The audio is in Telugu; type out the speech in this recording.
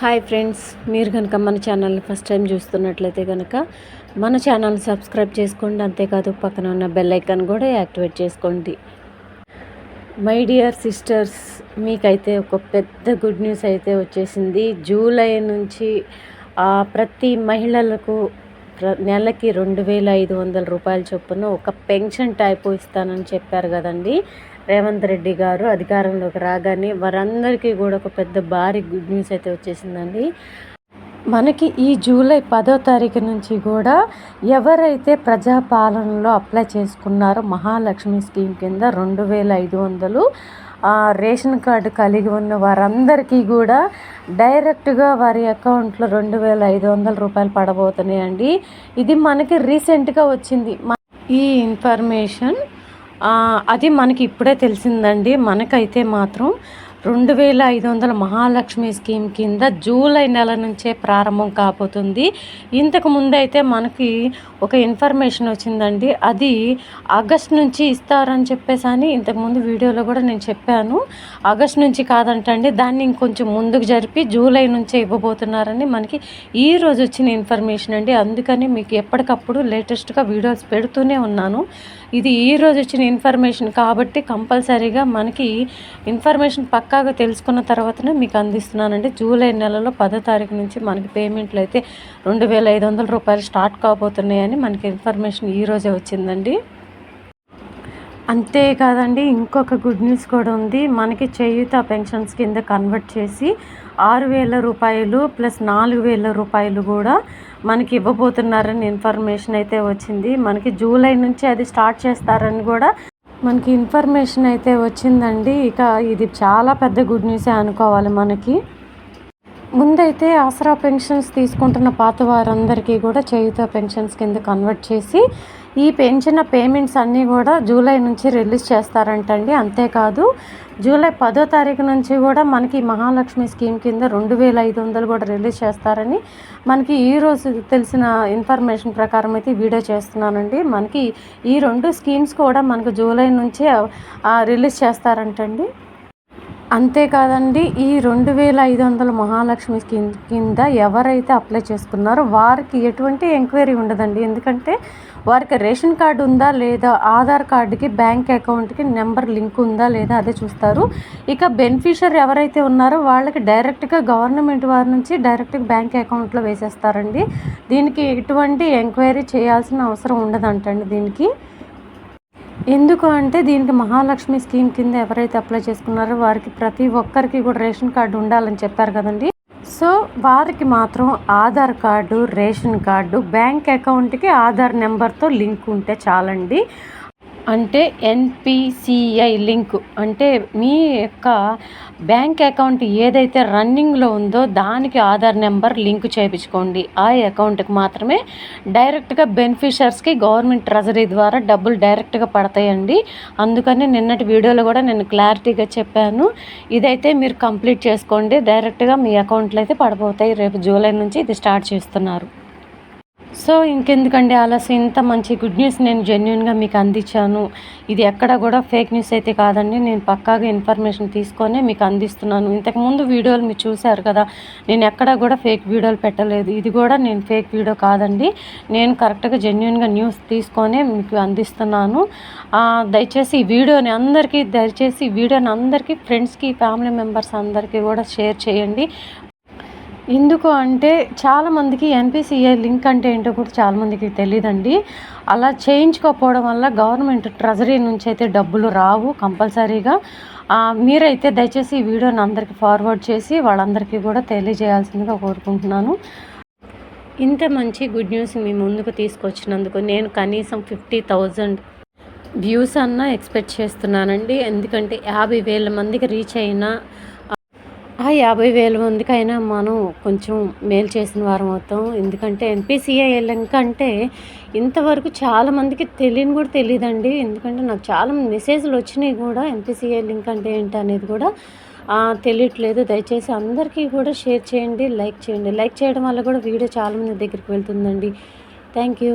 హాయ్ ఫ్రెండ్స్ మీరు కనుక మన ఛానల్ని ఫస్ట్ టైం చూస్తున్నట్లయితే కనుక మన ఛానల్ని సబ్స్క్రైబ్ చేసుకోండి అంతేకాదు పక్కన ఉన్న బెల్ ఐకాన్ కూడా యాక్టివేట్ చేసుకోండి. మై డియర్ సిస్టర్స్ మీకైతే ఒక పెద్ద గుడ్ న్యూస్ అయితే వచ్చేసింది. జూలై నుంచి ప్రతి మహిళలకు నెలకి రెండు వేల ఐదు వందల రూపాయల చొప్పున ఒక పెన్షన్ టైప్ ఇస్తానని చెప్పారు కదండి. రేవంత్ రెడ్డి గారు అధికారంలోకి రాగానే వారందరికీ కూడా ఒక పెద్ద భారీ గుడ్ న్యూస్ అయితే వచ్చేసిందండి. మనకి ఈ జూలై పదో తారీఖు నుంచి కూడా ఎవరైతే ప్రజాపాలనలో అప్లై చేసుకున్నారో మహాలక్ష్మి స్కీమ్ కింద రెండు వేల ఐదు వందలు రేషన్ కార్డు కలిగి ఉన్న వారందరికీ కూడా డైరెక్ట్గా వారి అకౌంట్లో రెండు వేల ఐదు వందల రూపాయలు పడబోతున్నాయండి. ఇది మనకి రీసెంట్గా వచ్చింది. ఈ ఇన్ఫర్మేషన్ అది మనకి ఇప్పుడే తెలిసిందండి. మనకైతే మాత్రం రెండు వేల ఐదు వందల మహాలక్ష్మి స్కీమ్ కింద జూలై నెల నుంచే ప్రారంభం కాబోతుంది. ఇంతకు ముందైతే మనకి ఒక ఇన్ఫర్మేషన్ వచ్చిందండి. అది ఆగస్ట్ నుంచి ఇస్తారని చెప్పేసి అని ఇంతకుముందు వీడియోలో కూడా నేను చెప్పాను. ఆగస్ట్ నుంచి కాదంటండి దాన్ని ఇంకొంచెం ముందుకు జరిపి జూలై నుంచే ఇవ్వబోతున్నారని మనకి ఈ రోజు వచ్చిన ఇన్ఫర్మేషన్ అండి. అందుకని మీకు ఎప్పటికప్పుడు లేటెస్ట్గా వీడియోస్ పెడుతూనే ఉన్నాను. ఇది ఈ రోజు వచ్చిన ఇన్ఫర్మేషన్ కాబట్టి కంపల్సరీగా మనకి ఇన్ఫర్మేషన్ పక్క పక్కాగా తెలుసుకున్న తర్వాతనే మీకు అందిస్తున్నానండి. జూలై నెలలో పదో తారీఖు నుంచి మనకి పేమెంట్లు అయితే రెండు వేల ఐదు వందల రూపాయలు స్టార్ట్ కాబోతున్నాయని మనకి ఇన్ఫర్మేషన్ ఈరోజే వచ్చిందండి. అంతేకాదండి ఇంకొక గుడ్ న్యూస్ కూడా ఉంది. మనకి చేయుత పెన్షన్స్ కింద కన్వర్ట్ చేసి ఆరు వేల రూపాయలు ప్లస్ నాలుగు వేల రూపాయలు కూడా మనకి ఇవ్వబోతున్నారని ఇన్ఫర్మేషన్ అయితే వచ్చింది. మనకి జూలై నుంచి అది స్టార్ట్ చేస్తారని కూడా మనకి ఇన్ఫర్మేషన్ అయితే వచ్చిందండి. ఇక ఇది చాలా పెద్ద గుడ్ న్యూసే అనుకోవాలి మనకి. ముందైతే ఆసరా పెన్షన్స్ తీసుకుంటున్న పాత వారందరికీ కూడా చేయుత పెన్షన్స్ కింద కన్వర్ట్ చేసి ఈ పెన్షన్ పేమెంట్స్ అన్నీ కూడా జూలై నుంచి రిలీజ్ చేస్తారంటండి. అంతేకాదు జూలై పదో తారీఖు నుంచి కూడా మనకి మహాలక్ష్మి స్కీమ్ కింద రెండు వేల ఐదు వందలు కూడా రిలీజ్ చేస్తారని మనకి ఈరోజు తెలిసిన ఇన్ఫర్మేషన్ ప్రకారం అయితే వీడియో చేస్తున్నానండి. మనకి ఈ రెండు స్కీమ్స్ కూడా మనకు జూలై నుంచి రిలీజ్ చేస్తారంటండి. అంతేకాదండి ఈ రెండు వేల ఐదు వందల మహాలక్ష్మి స్కీమ్ కింద ఎవరైతే అప్లై చేసుకున్నారో వారికి ఎటువంటి ఎంక్వైరీ ఉండదండి. ఎందుకంటే వారికి రేషన్ కార్డు ఉందా లేదా ఆధార్ కార్డుకి బ్యాంక్ అకౌంట్కి నెంబర్ లింక్ ఉందా లేదా అదే చూస్తారు. ఇక బెనిఫిషియర్ ఎవరైతే ఉన్నారో వాళ్ళకి డైరెక్ట్గా గవర్నమెంట్ వారి నుంచి డైరెక్ట్గా బ్యాంక్ అకౌంట్లో వేసేస్తారండి. దీనికి ఎటువంటి ఎంక్వైరీ చేయాల్సిన అవసరం ఉండదంటండి దీనికి. ఎందుకు అంటే దీనికి మహాలక్ష్మి స్కీమ్ కింద ఎవరైతే అప్లై చేసుకున్నారో వారికి ప్రతి ఒక్కరికి కూడా రేషన్ కార్డు ఉండాలని చెప్పారు కదండి. సో వారికి మాత్రం Aadhaar card ration card bank అకౌంట్కి ఆధార్ నెంబర్తో లింక్ ఉంటే చాలండి. అంటే ఎన్పిసిఐ లింక్ అంటే మీ యొక్క బ్యాంక్ అకౌంట్ ఏదైతే రన్నింగ్లో ఉందో దానికి ఆధార్ నెంబర్ లింక్ చేయించుకోండి. ఆ అకౌంట్కి మాత్రమే డైరెక్ట్గా బెనిఫిషర్స్కి గవర్నమెంట్ ట్రెజరీ ద్వారా డబ్బులు డైరెక్ట్గా పడతాయండి. అందుకని నిన్నటి వీడియోలో కూడా నేను క్లారిటీగా చెప్పాను. ఇదైతే మీరు కంప్లీట్ చేసుకోండి. డైరెక్ట్గా మీ అకౌంట్లో అయితే పడిపోతాయి రేపు జూలై నుంచి ఇది స్టార్ట్ చేస్తున్నారు. సో ఇంకెందుకండి ఆలస్యం. ఇంత మంచి గుడ్ న్యూస్ నేను జెన్యున్గా మీకు అందించాను. ఇది ఎక్కడ కూడా ఫేక్ న్యూస్ అయితే కాదండి. నేను పక్కాగా ఇన్ఫర్మేషన్ తీసుకొని మీకు అందిస్తున్నాను. ఇంతకుముందు వీడియోలు మీరు చూశారు కదా నేను ఎక్కడ కూడా ఫేక్ వీడియోలు పెట్టలేదు. ఇది కూడా నేను ఫేక్ వీడియో కాదండి. నేను కరెక్ట్గా జెన్యున్గా న్యూస్ తీసుకొని మీకు అందిస్తున్నాను. దయచేసి ఈ వీడియోని అందరికీ దయచేసి ఈ వీడియోని అందరికీ ఫ్రెండ్స్కి ఫ్యామిలీ మెంబర్స్ అందరికీ కూడా షేర్ చేయండి. ఎందుకు అంటే చాలామందికి ఎన్పిసిఐ లింక్ అంటే ఏంటో కూడా చాలామందికి తెలియదండి అలా చేయించుకోకపోవడం వల్ల గవర్నమెంట్ ట్రెజరీ నుంచి అయితే డబ్బులు రావు కంపల్సరీగా. మీరైతే దయచేసి ఈ వీడియోని అందరికీ ఫార్వర్డ్ చేసి వాళ్ళందరికీ కూడా తెలియజేయాల్సిందిగా కోరుకుంటున్నాను. ఇంత మంచి గుడ్ న్యూస్ మీ ముందుకు తీసుకొచ్చినందుకు నేను కనీసం ఫిఫ్టీ థౌజండ్ వ్యూస్ అన్నా ఎక్స్పెక్ట్ చేస్తున్నానండి. ఎందుకంటే యాభై వేల మందికి రీచ్ అయినా ఆ యాభై వేల మందికైనా మనం కొంచెం మేలు చేసిన వారం అవుతాం. ఎందుకంటే ఎన్పిసిఐ లింక్ అంటే ఇంతవరకు చాలామందికి తెలియని కూడా తెలియదండి ఎందుకంటే నాకు చాలా మెసేజ్లు వచ్చినాయి కూడా ఎన్పిసిఐ లింక్ అంటే ఏంటి అనేది కూడా. తెలియట్లేదు. దయచేసి అందరికీ కూడా షేర్ చేయండి లైక్ చేయండి. లైక్ చేయడం వల్ల కూడా వీడియో చాలామంది దగ్గరికి వెళ్తుందండి. Thank you.